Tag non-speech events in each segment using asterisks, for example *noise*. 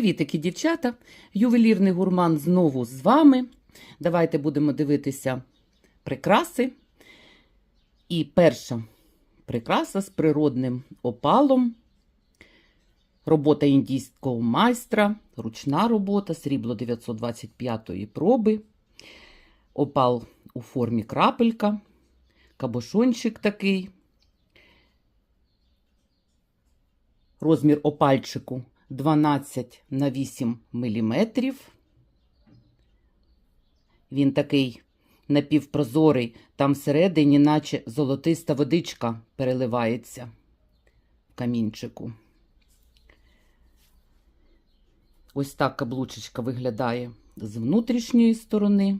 Привітики, дівчата! Ювелірний гурман знову з вами. Давайте будемо дивитися прикраси. І перша прикраса з природним опалом. Робота індійського майстра, ручна робота, срібло 925-ї проби. Опал у формі крапелька, кабошончик такий. Розмір опальчику 12 на 8 мм. Він такий напівпрозорий, там всередині, наче золотиста водичка переливається в камінчику. Ось так каблучечка виглядає з внутрішньої сторони.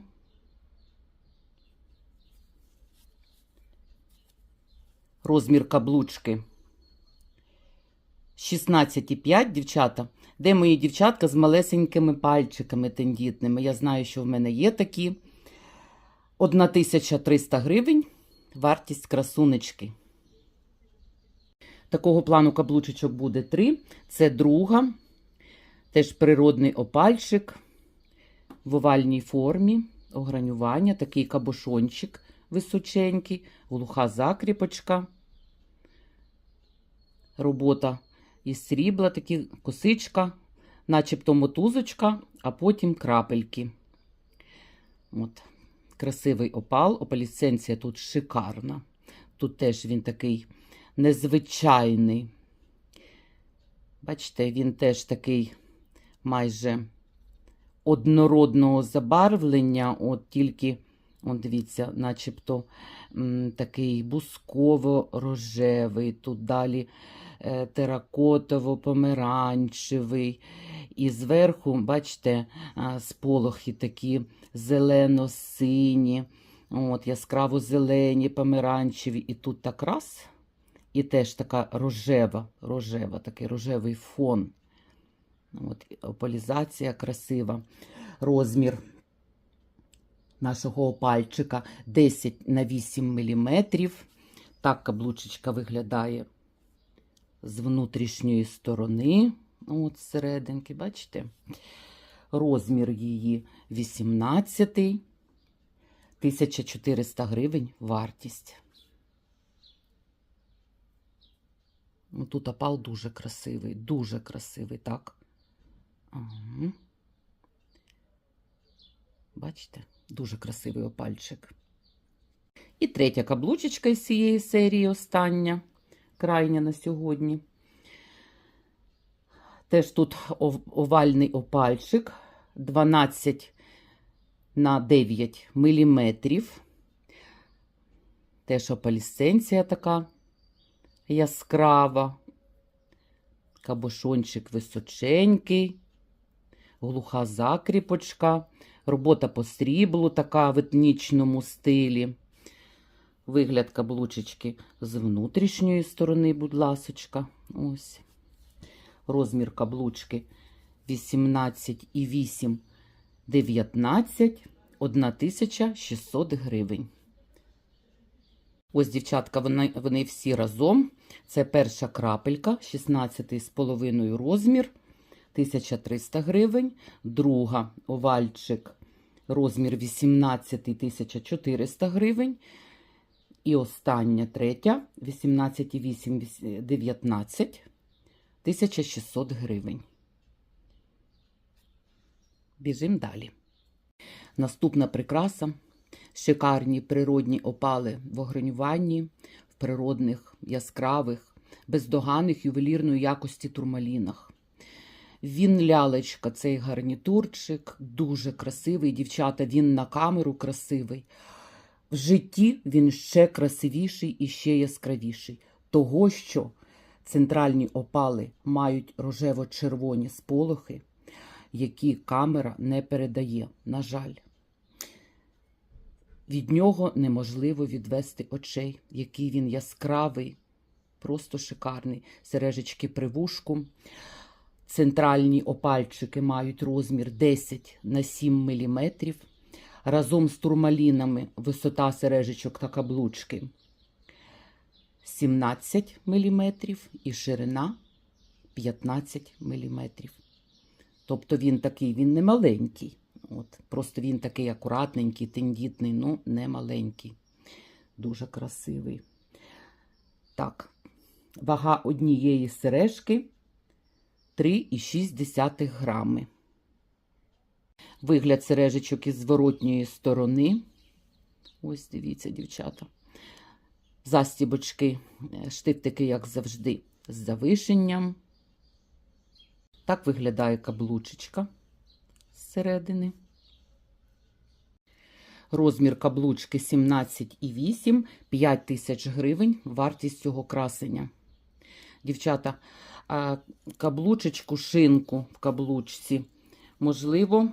Розмір каблучки 16,5, дівчата. Де мої дівчатка з малесенькими пальчиками тендітними? Я знаю, що в мене є такі. 1300 гривень. Вартість красунечки. Такого плану каблучечок буде 3. Це друга. Теж природний опальчик в овальній формі, огранювання, такий кабошончик височенький, глуха закріпочка. Робота із срібла, такі косичка, начебто мотузочка, а потім крапельки. От. Красивий опал, опалісценція тут шикарна. Тут теж він такий незвичайний. Бачите, він теж такий майже однородного забарвлення, от тільки, от дивіться, начебто такий бусково-рожевий, тут далі теракотово-помаранчевий. І зверху, бачите, сполохи такі зелено-сині, от, яскраво-зелені, помаранчеві. І тут так раз, і теж така рожева, рожева, такий рожевий фон. От, Опалізація красива. Розмір нашого пальчика 10 на 8 мм. Так каблучечка виглядає з внутрішньої сторони. От серединки, бачите? Розмір її 18, 1400 гривень вартість. Ну, Тут опал дуже красивий, дуже красивий, так? Ага. Бачите, дуже красивий опальчик. І третя каблучечка із цієї серії остання, крайня на сьогодні. Теж тут овальний опальчик 12 на 9 міліметрів. Теж опалісценція така яскрава. Кабошончик височенький, глуха закріпочка, робота по сріблу, така в етнічному стилі. Вигляд каблучечки з внутрішньої сторони, будь ласочка. Ось. Розмір каблучки 18,8, 19, 1600 гривень. Ось, дівчатка, вони, вони всі разом. Це перша крапелька, 16,5 розмір, 1300 гривень. Друга овальчик, розмір 18 1400 гривень. І остання третя, 18,8, 19, 1600 гривень. Біжимо далі. Наступна прикраса шикарні природні опали в огранюванні, в природних, яскравих, бездоганних ювелірної якості турмалінах. Він лялечка, цей гарнітурчик, дуже красивий, дівчата, він на камеру красивий. В житті він ще красивіший і ще яскравіший. Того, що центральні опали мають рожево-червоні сполохи, які камера не передає, на жаль. Від нього неможливо відвести очей, який він яскравий, просто шикарний. Сережечки при вушку. Центральні опальчики мають розмір 10 на 7 мм. Разом з турмалінами висота сережечок та каблучки 17 мм і ширина 15 мм. Тобто він такий, він не маленький. От, просто він такий акуратненький, тендітний, ну не маленький. Дуже красивий. Так, вага однієї сережки 3,6 грами. Вигляд сережечок із зворотньої сторони. Ось дивіться, дівчата. Застібочки, е, штифтики, як завжди, з завишенням. Так виглядає каблучечка зсередини. Розмір каблучки 17,8, 5 тисяч гривень вартість цього красення. Дівчата, каблучечку, шинку в каблучці, можливо,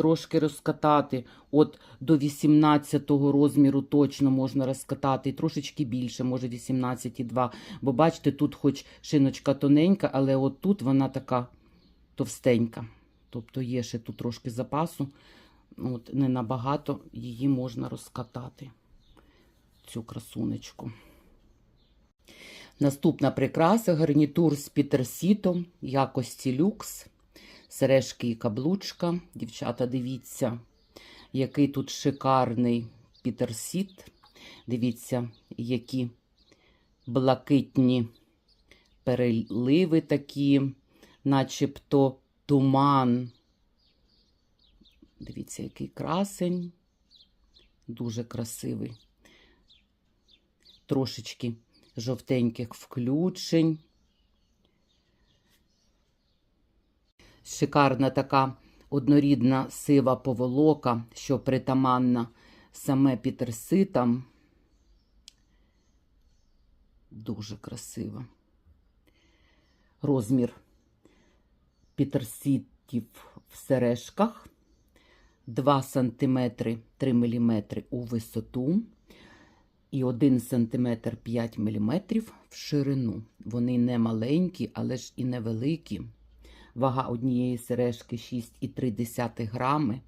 трошки розкатати. От до 18 розміру точно можна розкатати, трошечки більше, може 18,2. Бо бачите, тут хоч шиночка тоненька, але от тут вона така товстенька. Тобто є ще тут трошки запасу. От, не набагато її можна розкатати, цю красунечку. Наступна прикраса гарнітур з пітерсітом, якості люкс, сережки і каблучка. Дівчата, дивіться, який тут шикарний пітерсіт. Дивіться, які блакитні переливи такі, начебто туман. Дивіться, який красень, дуже красивий. Трошечки жовтеньких включень. Шикарна така однорідна сива поволока, що притаманна саме пітерситам. Дуже красива. Розмір пітерситів в сережках. 2 см 3 мм у висоту і 1 см 5 мм в ширину. Вони не маленькі, але ж і невеликі. Вага однієї сережки 6,3 грами.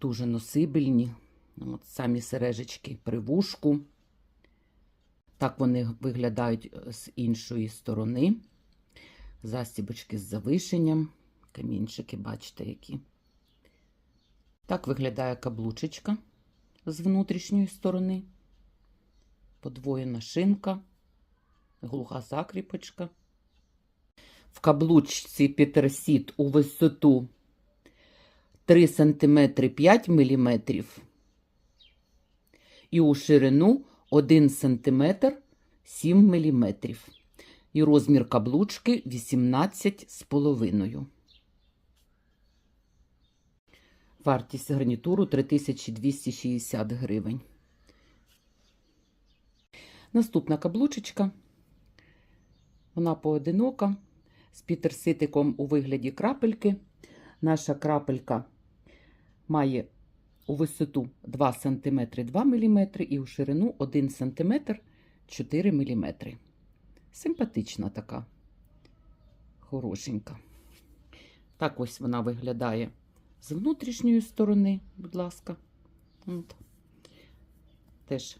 Дуже носибельні. От Самі сережечки при вушку. Так вони виглядають з іншої сторони. Застібочки з завишенням. Камінчики, бачите, які. Так виглядає каблучечка з внутрішньої сторони, подвоєна шинка, глуха закріпочка. В каблучці Петерсіт у висоту 3 см 5 мм і у ширину 1 см 7 мм. І розмір каблучки 18,5 Вартість гарнітуру 3260 гривень. Наступна каблучечка. Вона поодинока з пітерситиком у вигляді крапельки. Наша крапелька має у висоту 2 см 2 мм і у ширину 1 см 4 мм. Симпатична така, хорошенька. Так ось вона виглядає з внутрішньої сторони, будь ласка. От. Теж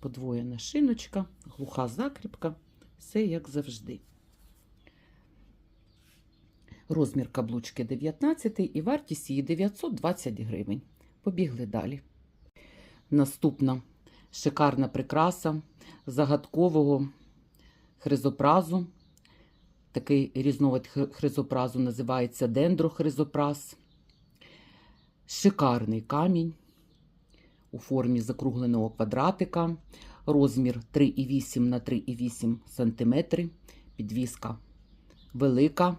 подвоєна шиночка, глуха закріпка, все як завжди. Розмір каблучки 19 і вартість її 920 гривень. Побігли далі. Наступна шикарна прикраса загадкового хризопразу. Такий різновид хризопразу називається дендрохризопраз. Шикарний камінь у формі закругленого квадратика, розмір 3,8 на 3,8 см, підвіска велика.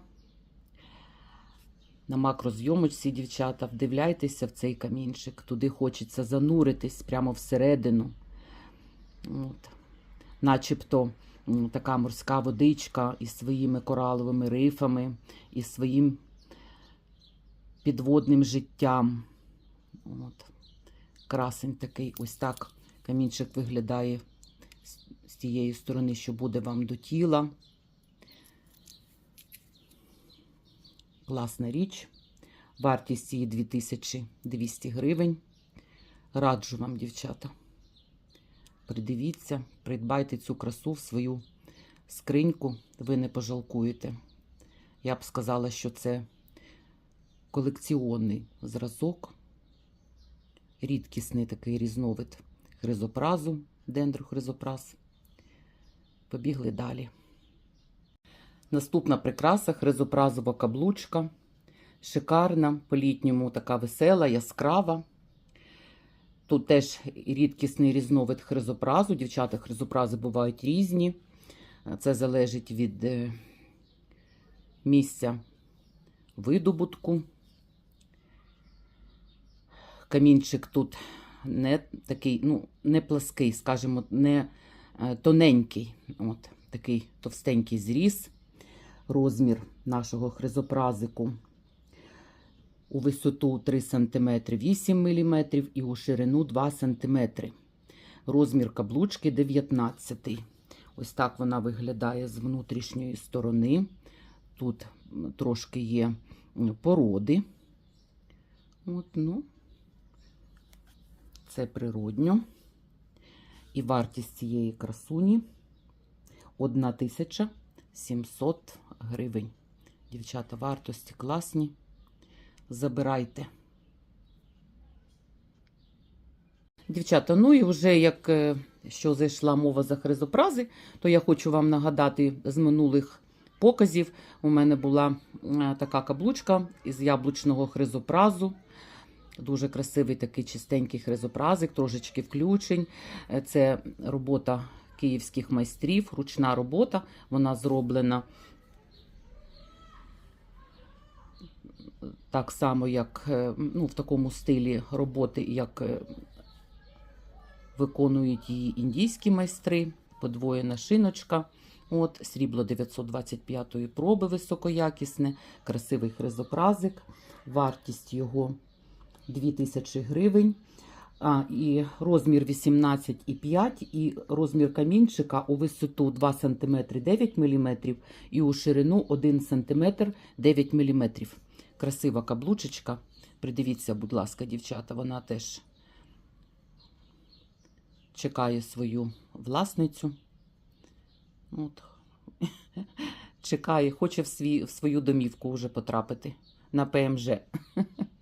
На макрозйомочці, дівчата, вдивляйтеся в цей камінчик. Туди хочеться зануритись прямо всередину. От. Начебто така морська водичка із своїми кораловими рифами, із своїм підводним життям. От. Красень такий, ось так камінчик виглядає з тієї сторони, що буде вам до тіла. Класна річ. Вартість її 2200 гривень. Раджу вам, дівчата. Придивіться, придбайте цю красу в свою скриньку, ви не пожалкуєте. Я б сказала, що це колекціонний зразок, рідкісний такий різновид хризопразу, дендрохризопраз. Побігли далі. Наступна прикраса хризопразова каблучка. Шикарна, по-літньому така весела, яскрава. Тут теж рідкісний різновид хризопразу. Дівчата хризопрази бувають різні. Це залежить від е, місця видобутку. Камінчик тут не такий, ну, не плаский, скажімо, не е, тоненький. От, такий товстенький зріз. Розмір нашого хризопразику у висоту 3 см 8 мм і у ширину 2 см. Розмір каблучки 19 Ось так вона виглядає з внутрішньої сторони. Тут трошки є породи. От, ну, це природньо. І вартість цієї красуні 1700 гривень. Дівчата, вартості класні. Забирайте. Дівчата, ну і вже як е, що зайшла мова за хризопрази, то я хочу вам нагадати з минулих показів. У мене була е, така каблучка із яблучного хризопразу. Дуже красивий такий чистенький хризопразик, трошечки включень. Е, Це робота київських майстрів, ручна робота. Вона зроблена так само, як е, ну, в такому стилі роботи, як е, виконують її індійські майстри, подвоєна шиночка. От, срібло 925-ї проби високоякісне, красивий хризопразик, вартість його 2000 гривень. А, і розмір 18,5 і розмір камінчика у висоту 2 см 9 мм і у ширину 1 см 9 мм. Красива каблучечка. Придивіться, будь ласка, дівчата, вона теж чекає свою власницю. От. *laughs* Чекає, хоче в, свій, в свою домівку вже потрапити на ПМЖ.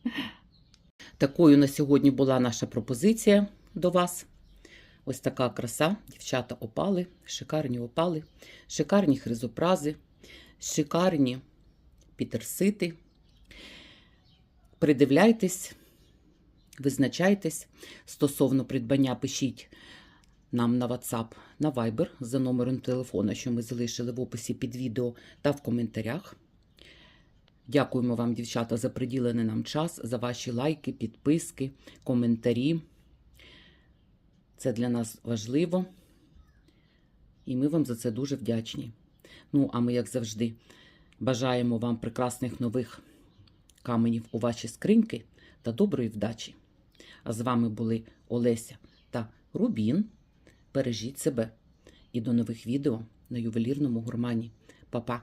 *laughs* Такою на сьогодні була наша пропозиція до вас. Ось така краса. Дівчата опали, шикарні опали, шикарні хризопрази, шикарні пітерсити. Придивляйтесь, визначайтесь. Стосовно придбання пишіть нам на WhatsApp, на Viber за номером телефона, що ми залишили в описі під відео та в коментарях. Дякуємо вам, дівчата, за приділений нам час, за ваші лайки, підписки, коментарі. Це для нас важливо. І ми вам за це дуже вдячні. Ну, а ми, як завжди, бажаємо вам прекрасних нових каменів у ваші скриньки та доброї вдачі. А з вами були Олеся та Рубін. Бережіть себе і до нових відео на ювелірному гурмані. Па-па!